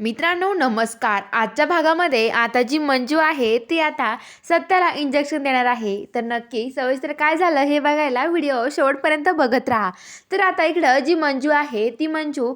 मित्रांनो नमस्कार. आजच्या भागामध्ये आता जी मंजू आहे ती आता सत्याला इंजेक्शन देणार आहे. तर नक्की सविस्तर काय झालं हे बघायला व्हिडिओ शेवटपर्यंत बघत राहा. तर आता इकडं जी मंजू आहे ती मंजू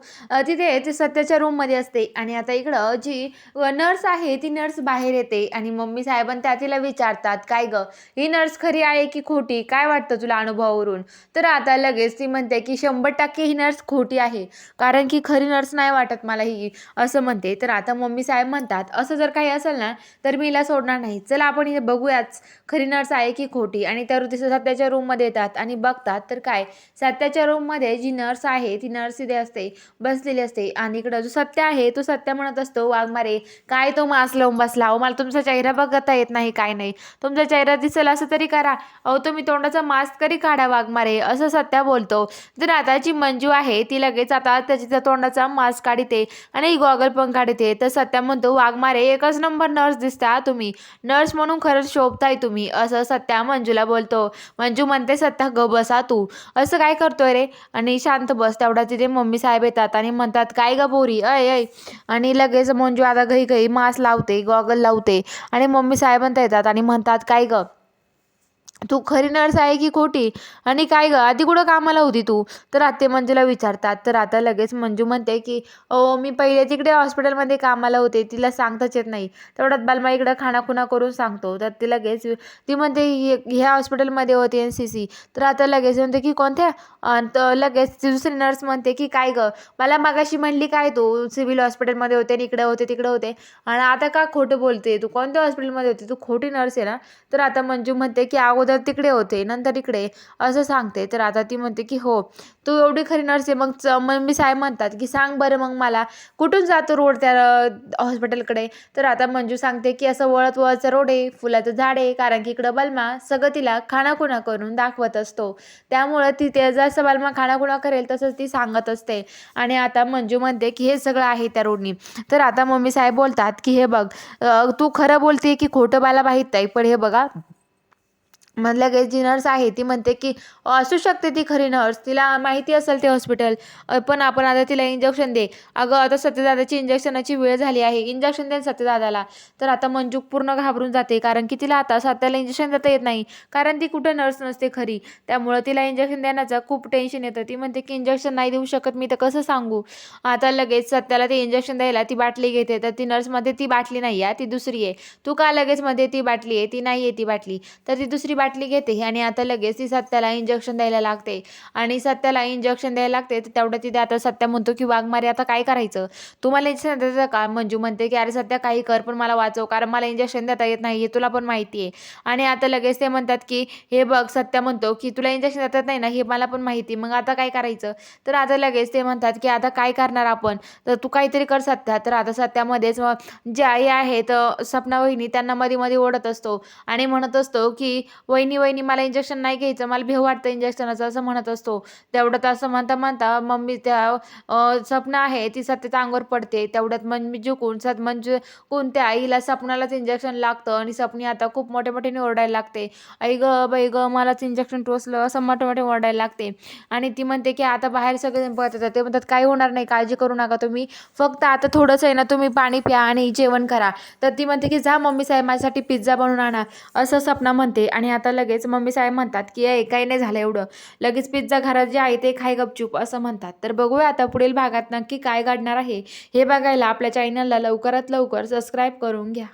तिथे ते सत्याच्या रूममध्ये असते. आणि आता इकडं जी नर्स आहे ती नर्स बाहेर येते. आणि मम्मी साहेबां त्या तिला विचारतात काय ग? ही नर्स खरी आहे की खोटी? काय वाटतं तुला अनुभवावरून? तर आता लगेच ती म्हणते की शंभर टक्के ही नर्स खोटी आहे. कारण की खरी नर्स नाही वाटत मला ही असं म्हणते तर आता मम्मी साहेब म्हणतात असं जर काही असेल ना तर मी हिला सोडणार नाही. चला आपण हे बघूयाच. खरी नर्स आहे की खोटी? आणि त्या ऋतू सत्याच्या रूममध्ये येतात आणि बघतात तर काय? सत्याच्या रूममध्ये जी नर्स आहे ती नर्स इथे असते बसलेली असते. आणि इकडं जो सत्य आहे तो सत्य म्हणत असतो वाघमारे काय तो मास्क लावून बसला? अहो मला तुमचा चेहरा बघता येत नाही काय नाही. तुमचा चेहरा दिसेल असं तरी करा. अहो तुम्ही तोंडाचा मास्क तरी काढा वाघमारे असं सत्या बोलतो. तर आता जी मंजू आहे ती लगेच आता त्याच्या तोंडाचा मास्क काढते आणि गॉगल पण काढते तर सत्या म्हणतो वाघमारे एकच नंबर नर्स दिसता तुम्ही. नर्स म्हणून खरंच शोभताय तुम्ही. असं सत्या मंजूला बोलतो. मंजू म्हणते सत्या ग बसा तू. असं काय करतोय रे? आणि शांत बस. तेवढा तिथे मम्मी साहेब येतात आणि म्हणतात काय ग बोरी अय अय आणि लगेच मंजू आता घई घई मास्क लावते गॉगल लावते. आणि मम्मी साहेबांत येतात आणि म्हणतात काय ग? तू खरी नर्स आहे की खोटी? आणि काय गं? आधी कुठं कामाला होती तू? तर आत्ते मंजूला विचारतात. तर आता लगेच मंजू म्हणते की ओ मी पहिले तिकडे हॉस्पिटलमध्ये कामाला होते. तिला सांगताच येत नाही. तेवढ्यात बालमा इकडं खाणाखुणा करून सांगतो. तर ती लगेच ती म्हणते "हे- ह्या हॉस्पिटलमध्ये होती एन सी सी. तर आता लगेच म्हणते की कोणत्या? तर लगेच ती दुसरी नर्स म्हणते की काय गं? मला मागाशी म्हणली काय तू? सिव्हिल हॉस्पिटलमध्ये होते आणि इकडे होते तिकडे होते. आणि आता का खोटं बोलते? तू कोणत्या हॉस्पिटलमध्ये होती? तू खोटी नर्स आहे ना? तर आता मंजू म्हणते की अगोदर तिकडे होते नंतर इकडे. असं सांगते. तर आता ती म्हणते की हो तू एवढी खरी नर्स आहे. मग च- मम्मी साहेब म्हणतात की सांग बरं मग मला कुठून जातो रोड त्या हॉस्पिटलकडे तर आता मंजू सांगते की असं वळत वळचं रोड आहे फुलाचं झाड आहे कारण की इकडं बलमा सगळं तिला खाणाखुणा करून दाखवत असतो. त्यामुळं ती ते जसं बलमा खाणाखुणा करेल तसंच ती सांगत असते. आणि आता मंजू म्हणते की हे सगळं आहे त्या रोडनी. तर आता मम्मी साहेब बोलतात की हे बघ तू खरं बोलते की खोटं मला माहीत नाही पण हे बघा मग लगेच जी नर्स आहे ती म्हणते की असू शकते ती खरी नर्स तिला माहिती असेल ते हॉस्पिटल पण आपण आता तिला इंजेक्शन दे. अगं आता सत्यदादाची इंजेक्शनाची वेळ झाली आहे. इंजेक्शन दे सत्यदादाला. तर आता मंजूक पूर्ण घाबरून जाते कारण की तिला आता सत्याला इंजेक्शन देता येत नाही. कारण ती कुठं नर्स नसते खरी. त्यामुळं तिला इंजेक्शन देण्याचं खूप टेन्शन येतं. ती म्हणते की इंजेक्शन नाही देऊ शकत मी तर कसं सांगू? आता लगेच सत्याला ते इंजेक्शन द्यायला ती बाटली घेते. तर ती नर्समध्ये ती बाटली नाही आहे ती दुसरी आहे. तू का लगेच मध्ये ती बाटली आहे? ती नाही आहे ती बाटली. तर ती दुसरी बाटली घेते आणि आता लगेच ती सत्याला इंजेक्शन द्यायला लागते. आणि सत्याला इंजेक्शन द्यायला लागते तर तेवढं तिथे आता सत्या म्हणतो की वाघ मारे आता काय करायचं? तुम्हाला इंजेक्शन का मंजू म्हणते की अरे सत्या काही कर पण मला वाचव कारण मला इंजेक्शन देता येत नाही हे तुला पण माहिती आहे आणि आता लगेच ते म्हणतात की हे बघ सत्या म्हणतो की तुला इंजेक्शन देतात नाही ना हे मला पण माहिती मग आता काय करायचं? तर आता लगेच ते म्हणतात की आता काय करणार आपण? तर तू काहीतरी कर सत्या. तर आता सत्यामध्येच जे आई आहेत सपना वहिनी त्यांना मध्ये मध्ये ओढत असतो आणि म्हणत असतो की वहिनी वहिनी मला इंजेक्शन नाही घ्यायचं मला भेव वाटतं इंजेक्शनाचं असं म्हणत असतो. तेवढ्यात असं म्हणता म्हणता मम्मी त्या स्वप्न आहे ती सत्याच्या अंगावर पडते. तेवढ्यात मम्मी झुकून सत म्हणजे कोणत्या आईला सपनालाच इंजेक्शन लागतं आणि सपनी आता खूप मोठे मोठ्याने ओरडायला लागते. आई ग बाई ग मलाच इंजेक्शन टोचलं असं मोठे मोठे ओरडायला लागते. आणि ती म्हणते की आता बाहेर सगळे बघत येतात ते म्हणतात काही होणार नाही काळजी करू नका तुम्ही. फक्त आता थोडंसं आहे ना तुम्ही पाणी प्या आणि जेवण करा. तर ती म्हणते की जा मम्मी साहेब माझ्यासाठी पिझ्झा बनवून आणा. असं सपना म्हणते आणि आता लगेच मम्मी साहेब म्हणतात की ए काही नाही झालं एवढं. लगेच पिझ्झा घरात जे आहे ते खाय गपचूप असं म्हणतात. तर बघूया आता पुढील भागात नक्की काय घडणार आहे. हे बघायला आपल्या चॅनलला लवकरात लवकर सबस्क्राईब करून घ्या.